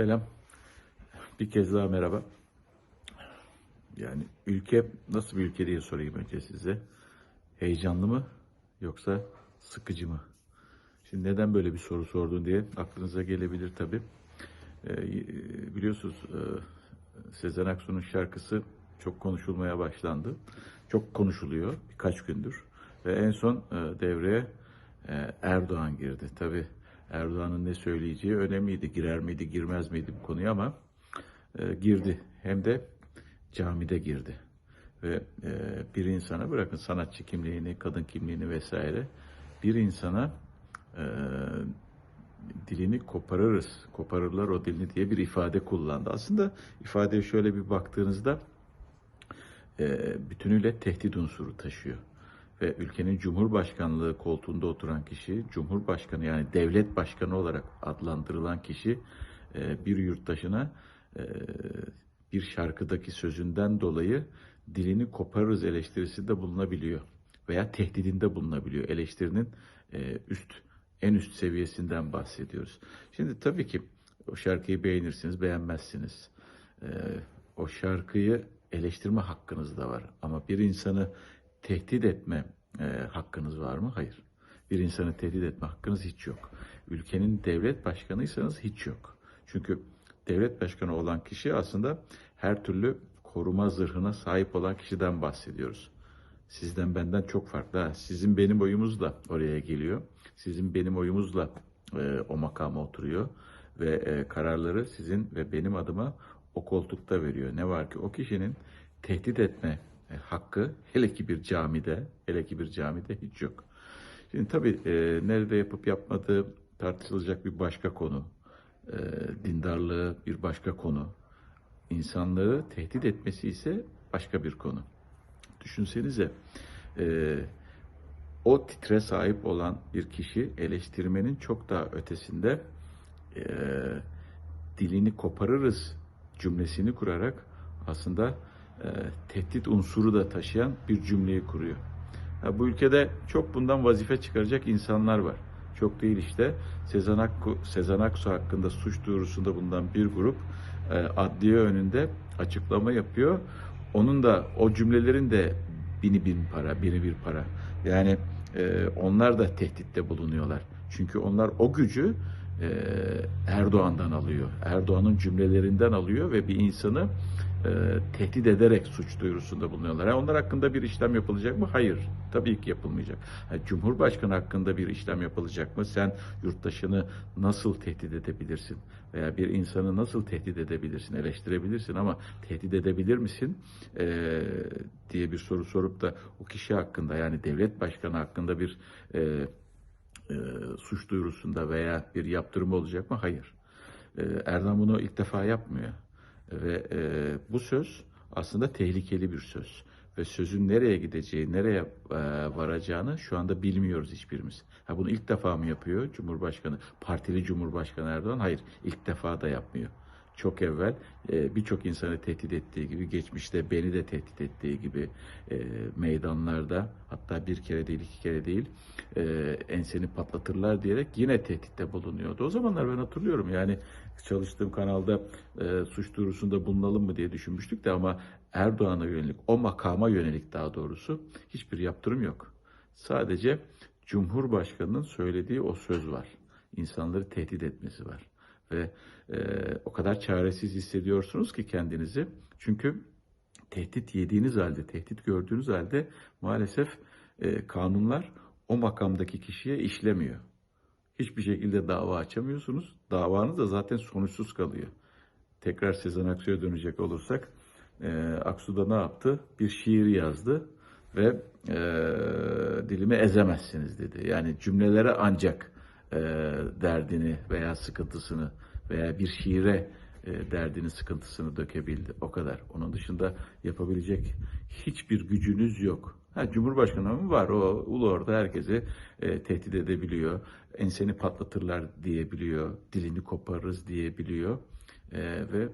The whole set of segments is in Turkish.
Selam. Bir kez daha merhaba. Yani ülke nasıl bir ülke diye sorayım önce size. Heyecanlı mı yoksa sıkıcı mı? Şimdi neden böyle bir soru sordun diye aklınıza gelebilir tabii. Ee, biliyorsunuz e, Sezen Aksu'nun şarkısı çok konuşulmaya başlandı. Çok konuşuluyor birkaç gündür. Ve en son e, devreye e, Erdoğan girdi. Tabii Erdoğan'ın ne söyleyeceği önemliydi. Girer miydi, girmez miydi bu konuya ama e, girdi. Hem de camide girdi. Ve e, bir insana bırakın sanatçı kimliğini, kadın kimliğini vesaire bir insana e, dilini koparırız, koparırlar o dilini diye bir ifade kullandı. Aslında ifadeye şöyle bir baktığınızda e, bütünüyle tehdit unsuru taşıyor. Ve ülkenin cumhurbaşkanlığı koltuğunda oturan kişi, cumhurbaşkanı yani devlet başkanı olarak adlandırılan kişi e, bir yurttaşına e, bir şarkıdaki sözünden dolayı dilini koparırız eleştirisi de bulunabiliyor. Veya tehdidinde bulunabiliyor. Eleştirinin e, üst, en üst seviyesinden bahsediyoruz. Şimdi tabii ki o şarkıyı beğenirsiniz, beğenmezsiniz. O şarkıyı eleştirme hakkınız da var. Ama bir insanı tehdit etme e, hakkınız var mı? Hayır. Bir insanı tehdit etme hakkınız hiç yok. Ülkenin devlet başkanıysanız hiç yok. Çünkü devlet başkanı olan kişi aslında her türlü koruma zırhına sahip olan kişiden bahsediyoruz. Sizden benden çok farklı. Ha, sizin benim oyumuzla oraya geliyor. Sizin benim oyumuzla e, o makama oturuyor. Ve e, kararları sizin ve benim adıma o koltukta veriyor. Ne var ki o kişinin tehdit etme hakkı hele ki bir camide, hele ki bir camide hiç yok. Şimdi tabii e, nerede yapıp yapmadığı tartışılacak bir başka konu. E, dindarlığı bir başka konu. İnsanlığı tehdit etmesi ise başka bir konu. Düşünsenize e, o titre sahip olan bir kişi eleştirmenin çok daha ötesinde e, dilini koparırız cümlesini kurarak aslında e, tehdit unsuru da taşıyan bir cümleyi kuruyor. Ha, bu ülkede çok bundan vazife çıkaracak insanlar var. Çok değil işte Sezen, Aksu, Sezen Aksu hakkında suç duyurusunda bulunan bir grup e, adliye önünde açıklama yapıyor. Onun da o cümlelerin de bini bin para, bini bir para. Yani e, onlar da tehditte bulunuyorlar. Çünkü onlar o gücü e, Erdoğan'dan alıyor. Erdoğan'ın cümlelerinden alıyor ve bir insanı e, tehdit ederek suç duyurusunda bulunuyorlar. Yani onlar hakkında bir işlem yapılacak mı? Hayır. Tabii ki yapılmayacak. Yani Cumhurbaşkanı hakkında bir işlem yapılacak mı? Sen yurttaşını nasıl tehdit edebilirsin? Veya bir insanı nasıl tehdit edebilirsin? Eleştirebilirsin ama tehdit edebilir misin? E, diye bir soru sorup da o kişi hakkında yani devlet başkanı hakkında bir e, e, suç duyurusunda veya bir yaptırımı olacak mı? Hayır. E, Erdoğan bunu ilk defa yapmıyor. Ve e, bu söz aslında tehlikeli bir söz. Ve sözün nereye gideceği, nereye e, varacağını şu anda bilmiyoruz hiçbirimiz. Ha bunu ilk defa mı yapıyor Cumhurbaşkanı, partili Cumhurbaşkanı Erdoğan? Hayır, ilk defa da yapmıyor. Çok evvel e, birçok insanı tehdit ettiği gibi, geçmişte beni de tehdit ettiği gibi e, meydanlarda, hatta bir kere değil iki kere değil, e, enseni patlatırlar diyerek yine tehditte bulunuyordu. O zamanlar ben hatırlıyorum yani çalıştığım kanalda e, suç duyurusunda bulunalım mı diye düşünmüştük de ama Erdoğan'a yönelik, o makama yönelik daha doğrusu hiçbir yaptırım yok. Sadece Cumhurbaşkanı'nın söylediği o söz var. İnsanları tehdit etmesi var. Ve e, o kadar çaresiz hissediyorsunuz ki kendinizi. Çünkü tehdit yediğiniz halde, tehdit gördüğünüz halde maalesef e, kanunlar o makamdaki kişiye işlemiyor. Hiçbir şekilde dava açamıyorsunuz. Davanız da zaten sonuçsuz kalıyor. Tekrar Sezen Aksu'ya dönecek olursak, e, Aksu da ne yaptı? Bir şiir yazdı ve e, dilimi ezemezsiniz dedi. Yani cümlelere ancak e, derdini veya sıkıntısını veya bir şiire e, derdini, sıkıntısını dökebildi. O kadar. Onun dışında yapabilecek hiçbir gücünüz yok. Ha, Cumhurbaşkanı mı var? O ulu orada herkesi e, tehdit edebiliyor. Enseni patlatırlar diyebiliyor. Dilini koparırız diyebiliyor. E, ve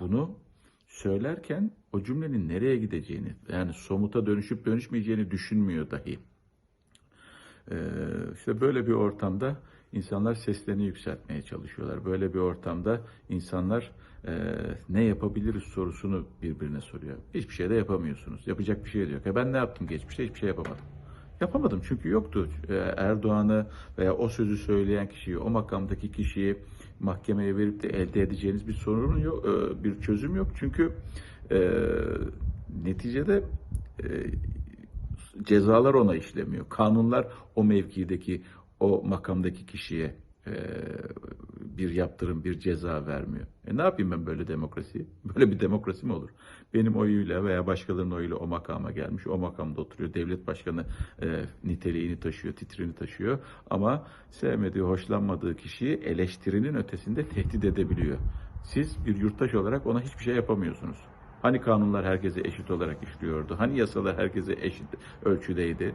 bunu söylerken o cümlenin nereye gideceğini, yani somuta dönüşüp dönüşmeyeceğini düşünmüyor dahi. E, işte böyle bir ortamda insanlar seslerini yükseltmeye çalışıyorlar. Böyle bir ortamda insanlar e, ne yapabiliriz sorusunu birbirine soruyor. Hiçbir şey de yapamıyorsunuz. Yapacak bir şey de yok. E ben ne yaptım geçmişte? Hiçbir şey yapamadım. Yapamadım çünkü yoktu. Erdoğan'ı veya o sözü söyleyen kişiyi, o makamdaki kişiyi mahkemeye verip de elde edeceğiniz bir sorun yok, bir çözüm yok. Çünkü e, neticede e, cezalar ona işlemiyor. Kanunlar o mevkideki, o makamdaki kişiye e, bir yaptırım, bir ceza vermiyor. E ne yapayım ben böyle demokrasiyi? Böyle bir demokrasi mi olur? Benim oyuyla veya başkalarının oyuyla o makama gelmiş, o makamda oturuyor. Devlet başkanı e, niteliğini taşıyor, titrini taşıyor. Ama sevmediği, hoşlanmadığı kişiyi eleştirinin ötesinde tehdit edebiliyor. Siz bir yurttaş olarak ona hiçbir şey yapamıyorsunuz. Hani kanunlar herkese eşit olarak işliyordu? Hani yasalar herkese eşit ölçüdeydi?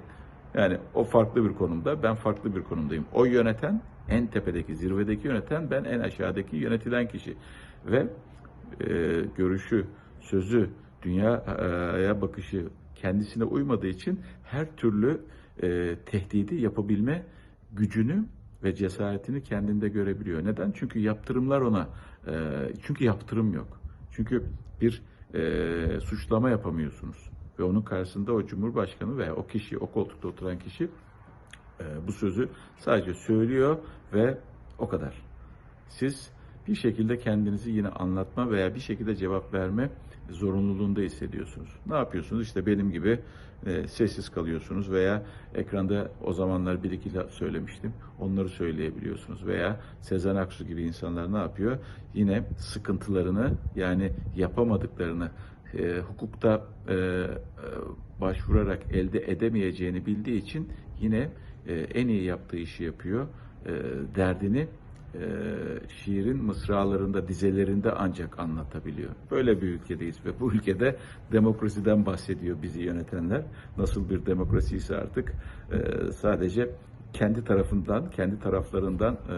Yani o farklı bir konumda, ben farklı bir konumdayım. O yöneten, en tepedeki, zirvedeki yöneten, ben en aşağıdaki yönetilen kişi. Ve e, görüşü, sözü, dünyaya bakışı kendisine uymadığı için her türlü e, tehdidi yapabilme gücünü ve cesaretini kendinde görebiliyor. Neden? Çünkü yaptırımlar ona, e, çünkü yaptırım yok. Çünkü bir e, suçlama yapamıyorsunuz. Ve onun karşısında o cumhurbaşkanı veya o kişi, o koltukta oturan kişi e, bu sözü sadece söylüyor ve o kadar. Siz bir şekilde kendinizi yine anlatma veya bir şekilde cevap verme zorunluluğunda hissediyorsunuz. Ne yapıyorsunuz? İşte benim gibi e, sessiz kalıyorsunuz veya ekranda o zamanlar bir iki laf söylemiştim. Onları söyleyebiliyorsunuz veya Sezen Aksu gibi insanlar ne yapıyor? Yine sıkıntılarını yani yapamadıklarını e, hukukta e, e, başvurarak elde edemeyeceğini bildiği için yine e, en iyi yaptığı işi yapıyor. E, derdini e, şiirin mısralarında, dizelerinde ancak anlatabiliyor. Böyle bir ülkedeyiz ve bu ülkede demokrasiden bahsediyor bizi yönetenler. Nasıl bir demokrasi ise artık e, sadece kendi tarafından, kendi taraflarından e,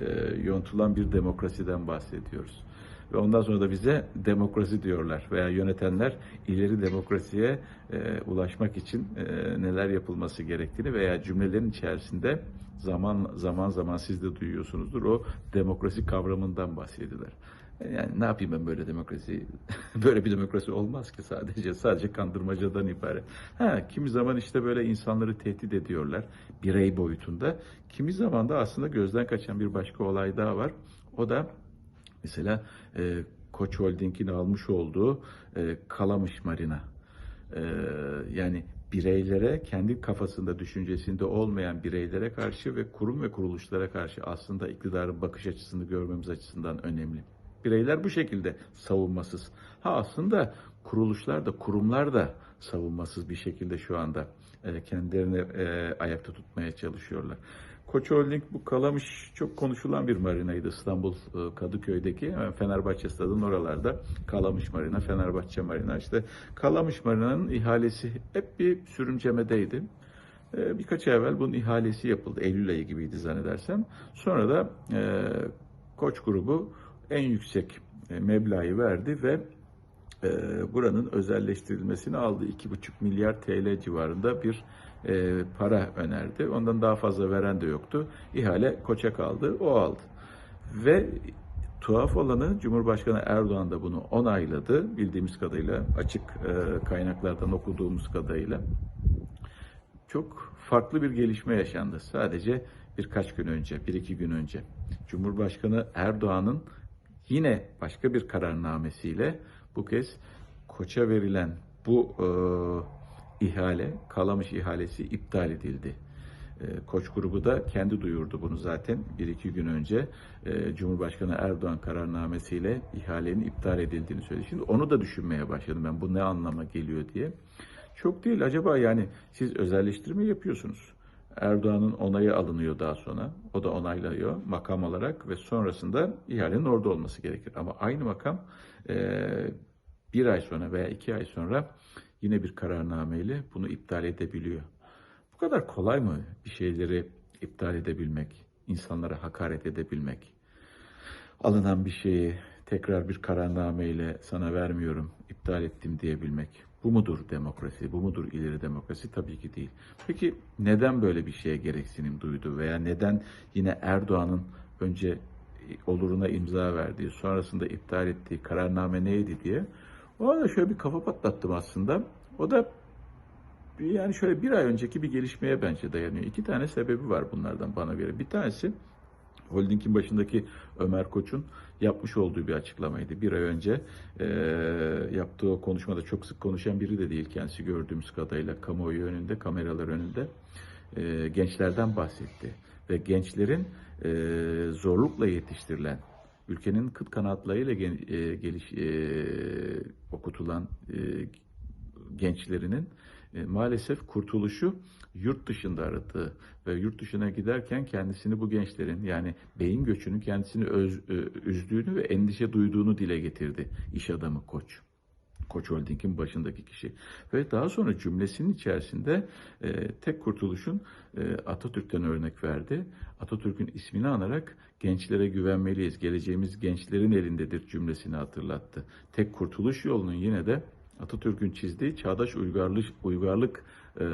e, yontulan bir demokrasiden bahsediyoruz. Ve ondan sonra da bize demokrasi diyorlar veya yönetenler ileri demokrasiye e, ulaşmak için e, neler yapılması gerektiğini veya cümlelerin içerisinde zaman zaman zaman siz de duyuyorsunuzdur o demokrasi kavramından bahsediyorlar. Yani ne yapayım ben böyle demokrasi? böyle bir demokrasi olmaz ki sadece. Sadece kandırmacadan ibaret. Ha, kimi zaman işte böyle insanları tehdit ediyorlar. Birey boyutunda. Kimi zaman da aslında gözden kaçan bir başka olay daha var. O da mesela e, Koç Holding'in almış olduğu e, Kalamış Marina. E, yani bireylere, kendi kafasında, düşüncesinde olmayan bireylere karşı ve kurum ve kuruluşlara karşı aslında iktidarın bakış açısını görmemiz açısından önemli. Bireyler bu şekilde savunmasız. Ha aslında kuruluşlar da, kurumlar da savunmasız bir şekilde şu anda e, kendilerini e, ayakta tutmaya çalışıyorlar. Koç Holding bu Kalamış çok konuşulan bir marinaydı İstanbul e, Kadıköy'deki hemen Fenerbahçe stadının oralarda Kalamış Marina, Fenerbahçe Marina işte Kalamış Marina'nın ihalesi hep bir sürümcemedeydi. E, Birkaç ay evvel bunun ihalesi yapıldı. Eylül ayı gibiydi zannedersem. Sonra da e, Koç grubu en yüksek e, meblağı verdi ve e, buranın özelleştirilmesini aldı. 2,5 milyar TL civarında bir e, para önerdi. Ondan daha fazla veren de yoktu. İhale Koç'a kaldı, o aldı. Ve tuhaf olanı Cumhurbaşkanı Erdoğan da bunu onayladı. Bildiğimiz kadarıyla, açık e, kaynaklardan okuduğumuz kadarıyla. Çok farklı bir gelişme yaşandı. Sadece birkaç gün önce, bir iki gün önce. Cumhurbaşkanı Erdoğan'ın yine başka bir kararnamesiyle bu kez Koç'a verilen bu e, ihale, Kalamış ihalesi iptal edildi. E, Koç grubu da kendi duyurdu bunu zaten bir iki gün önce e, Cumhurbaşkanı Erdoğan kararnamesiyle ihalenin iptal edildiğini söyledi. Şimdi onu da düşünmeye başladım ben bu ne anlama geliyor diye. Çok değil acaba yani siz özelleştirme yapıyorsunuz. Erdoğan'ın onayı alınıyor daha sonra. O da onaylıyor makam olarak ve sonrasında ihalenin orada olması gerekir. Ama aynı makam e, bir ay sonra veya iki ay sonra yine bir kararnameyle bunu iptal edebiliyor. Bu kadar kolay mı bir şeyleri iptal edebilmek, insanlara hakaret edebilmek? Alınan bir şeyi tekrar bir kararnameyle sana vermiyorum, iptal ettim diyebilmek. Bu mudur demokrasi, bu mudur ileri demokrasi? Tabii ki değil. Peki neden böyle bir şeye gereksinim duydu veya neden yine Erdoğan'ın önce oluruna imza verdiği, sonrasında iptal ettiği kararname neydi diye. O da şöyle bir kafa patlattım aslında. O da yani şöyle bir ay önceki bir gelişmeye bence dayanıyor. İki tane sebebi var bunlardan bana göre. Bir tanesi Holding'in başındaki Ömer Koç'un yapmış olduğu bir açıklamaydı. Bir ay önce e, yaptığı konuşmada çok sık konuşan biri de değil kendisi gördüğümüz kadarıyla kamuoyu önünde, kameralar önünde e, gençlerden bahsetti. Ve gençlerin e, zorlukla yetiştirilen, ülkenin kıt kanatlarıyla gen, e, geliş, e, okutulan e, gençlerinin e, maalesef kurtuluşu yurt dışında aradığı ve yurt dışına giderken kendisini bu gençlerin yani beyin göçünün kendisini öz, e, üzdüğünü ve endişe duyduğunu dile getirdi iş adamı Koç. Koç Holding'in başındaki kişi. Ve daha sonra cümlesinin içerisinde e, tek kurtuluşun e, Atatürk'ten örnek verdi. Atatürk'ün ismini anarak gençlere güvenmeliyiz, geleceğimiz gençlerin elindedir cümlesini hatırlattı. Tek kurtuluş yolunun yine de Atatürk'ün çizdiği çağdaş uygarlık, uygarlık e,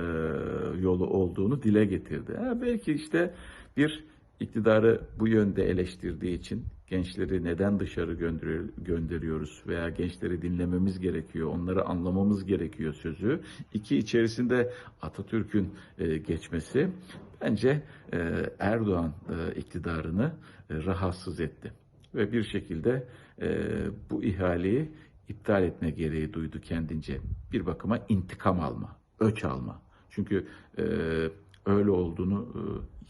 yolu olduğunu dile getirdi. Ha, belki işte bir iktidarı bu yönde eleştirdiği için gençleri neden dışarı gönderiyor, gönderiyoruz veya gençleri dinlememiz gerekiyor, onları anlamamız gerekiyor sözü. İki içerisinde Atatürk'ün e, geçmesi bence e, Erdoğan e, iktidarını rahatsız etti. Ve bir şekilde bu ihaleyi iptal etme gereği duydu kendince. Bir bakıma intikam alma, öç alma. Çünkü e, öyle olduğunu e,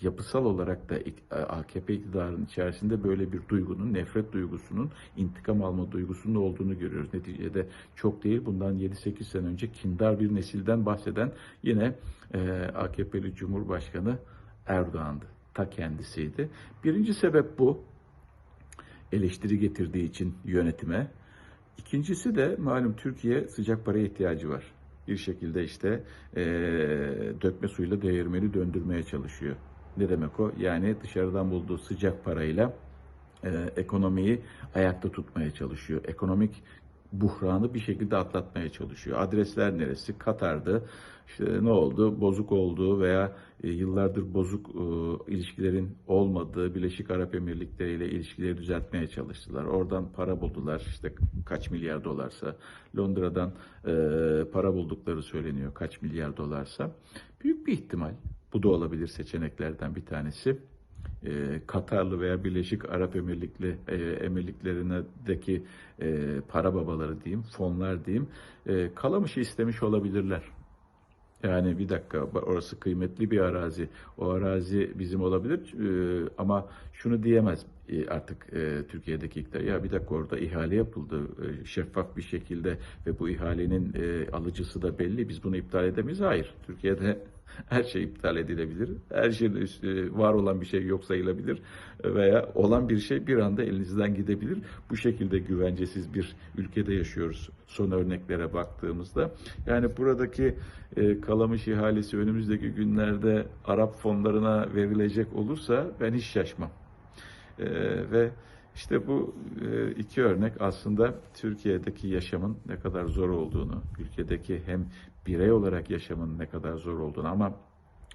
yapısal olarak da ik- AKP iktidarının içerisinde böyle bir duygunun, nefret duygusunun, intikam alma duygusunun olduğunu görüyoruz. Neticede çok değil, bundan 7-8 sene önce kindar bir nesilden bahseden yine e, AKP'li Cumhurbaşkanı Erdoğan'dı. Ta kendisiydi. Birinci sebep bu. Eleştiri getirdiği için yönetime. İkincisi de malum Türkiye sıcak paraya ihtiyacı var. Bir şekilde işte eee, dökme suyla değirmeni döndürmeye çalışıyor. Ne demek o? Yani dışarıdan bulduğu sıcak parayla eee, ekonomiyi ayakta tutmaya çalışıyor. Ekonomik buhranı bir şekilde atlatmaya çalışıyor. Adresler neresi? Katar'dı. İşte ne oldu? Bozuk olduğu veya e, yıllardır bozuk e, ilişkilerin olmadığı Birleşik Arap Emirlikleri ile ilişkileri düzeltmeye çalıştılar. Oradan para buldular. İşte kaç milyar dolarsa. Londra'dan e, para buldukları söyleniyor. Kaç milyar dolarsa. Büyük bir ihtimal bu da olabilir seçeneklerden bir tanesi Katarlı veya Birleşik Arap Emirlikli e, Emirliklerindeki e, para babaları diyeyim, fonlar diyeyim, e, Kalamış'ı istemiş olabilirler. Yani bir dakika orası kıymetli bir arazi. O arazi bizim olabilir e, ama şunu diyemez e, artık e, Türkiye'deki iktidar. Ya bir dakika orada ihale yapıldı e, şeffaf bir şekilde ve bu ihalenin e, alıcısı da belli. Biz bunu iptal edemeyiz. Hayır. Türkiye'de her şey iptal edilebilir. Her şeyin üstü, var olan bir şey yok sayılabilir veya olan bir şey bir anda elinizden gidebilir. Bu şekilde güvencesiz bir ülkede yaşıyoruz son örneklere baktığımızda. Yani buradaki e, Kalamış ihalesi önümüzdeki günlerde Arap fonlarına verilecek olursa ben hiç şaşmam. E, ve işte bu e, iki örnek aslında Türkiye'deki yaşamın ne kadar zor olduğunu, ülkedeki hem birey olarak yaşamın ne kadar zor olduğunu ama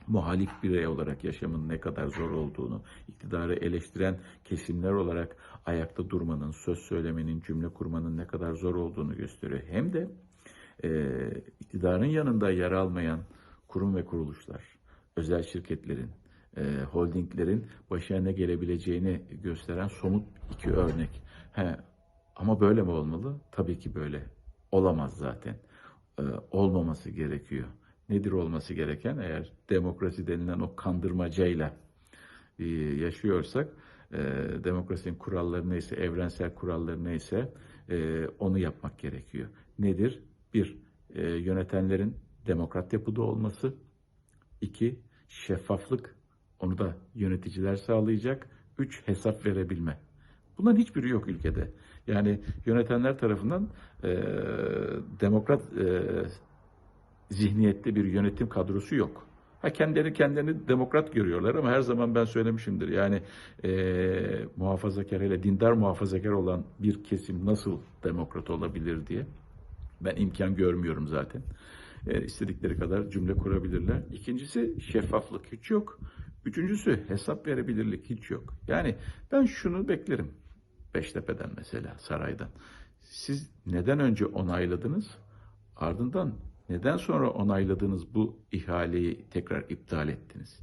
muhalif birey olarak yaşamın ne kadar zor olduğunu, iktidarı eleştiren kesimler olarak ayakta durmanın, söz söylemenin, cümle kurmanın ne kadar zor olduğunu gösteriyor. Hem de e, iktidarın yanında yer almayan kurum ve kuruluşlar, özel şirketlerin, e, holdinglerin başına gelebileceğini gösteren somut iki örnek. He, ama böyle mi olmalı? Tabii ki böyle. Olamaz zaten. E, olmaması gerekiyor. Nedir olması gereken? Eğer demokrasi denilen o kandırmacayla e, yaşıyorsak, e, demokrasinin kuralları neyse, evrensel kuralları neyse e, onu yapmak gerekiyor. Nedir? Bir, e, yönetenlerin demokrat yapıda olması. İki, şeffaflık. Onu da yöneticiler sağlayacak. Üç, hesap verebilme. Bunların hiçbiri yok ülkede. Yani yönetenler tarafından e, demokrat e, zihniyetli bir yönetim kadrosu yok. Ha kendileri kendilerini demokrat görüyorlar ama her zaman ben söylemişimdir. Yani e, muhafazakar hele dindar muhafazakar olan bir kesim nasıl demokrat olabilir diye. Ben imkan görmüyorum zaten. E, istedikleri kadar cümle kurabilirler. İkincisi şeffaflık hiç yok. Üçüncüsü hesap verebilirlik hiç yok. Yani ben şunu beklerim. Beştepe'den mesela saraydan. Siz neden önce onayladınız? Ardından neden sonra onayladığınız bu ihaleyi tekrar iptal ettiniz?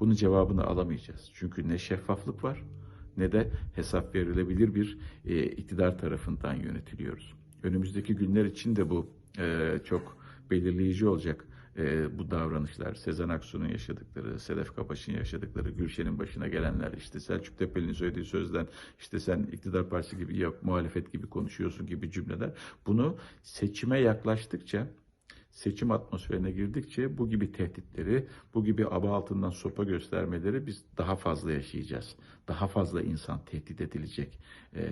Bunun cevabını alamayacağız. Çünkü ne şeffaflık var ne de hesap verilebilir bir e, iktidar tarafından yönetiliyoruz. Önümüzdeki günler için de bu e, çok belirleyici olacak e, bu davranışlar. Sezen Aksu'nun yaşadıkları, Sedef Kapaş'ın yaşadıkları, Gülşen'in başına gelenler, işte Selçuk Tepeli'nin söylediği sözden işte sen iktidar partisi gibi yok, muhalefet gibi konuşuyorsun gibi cümleler. Bunu seçime yaklaştıkça seçim atmosferine girdikçe bu gibi tehditleri, bu gibi aba altından sopa göstermeleri biz daha fazla yaşayacağız. Daha fazla insan tehdit edilecek. Ee,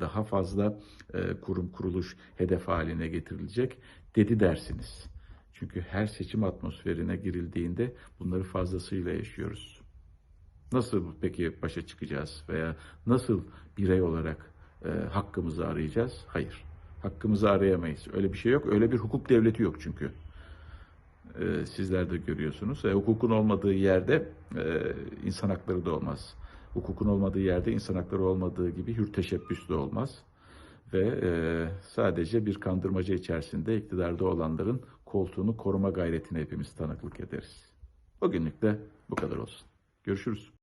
daha fazla e, kurum kuruluş hedef haline getirilecek dedi dersiniz. Çünkü her seçim atmosferine girildiğinde bunları fazlasıyla yaşıyoruz. Nasıl peki başa çıkacağız veya nasıl birey olarak e, hakkımızı arayacağız? Hayır. Hakkımızı arayamayız. Öyle bir şey yok. Öyle bir hukuk devleti yok çünkü. E, sizler de görüyorsunuz. E, hukukun olmadığı yerde e, insan hakları da olmaz. Hukukun olmadığı yerde insan hakları olmadığı gibi hür teşebbüs de olmaz. Ve e, sadece bir kandırmaca içerisinde iktidarda olanların koltuğunu koruma gayretine hepimiz tanıklık ederiz. Bugünlük de bu kadar olsun. Görüşürüz.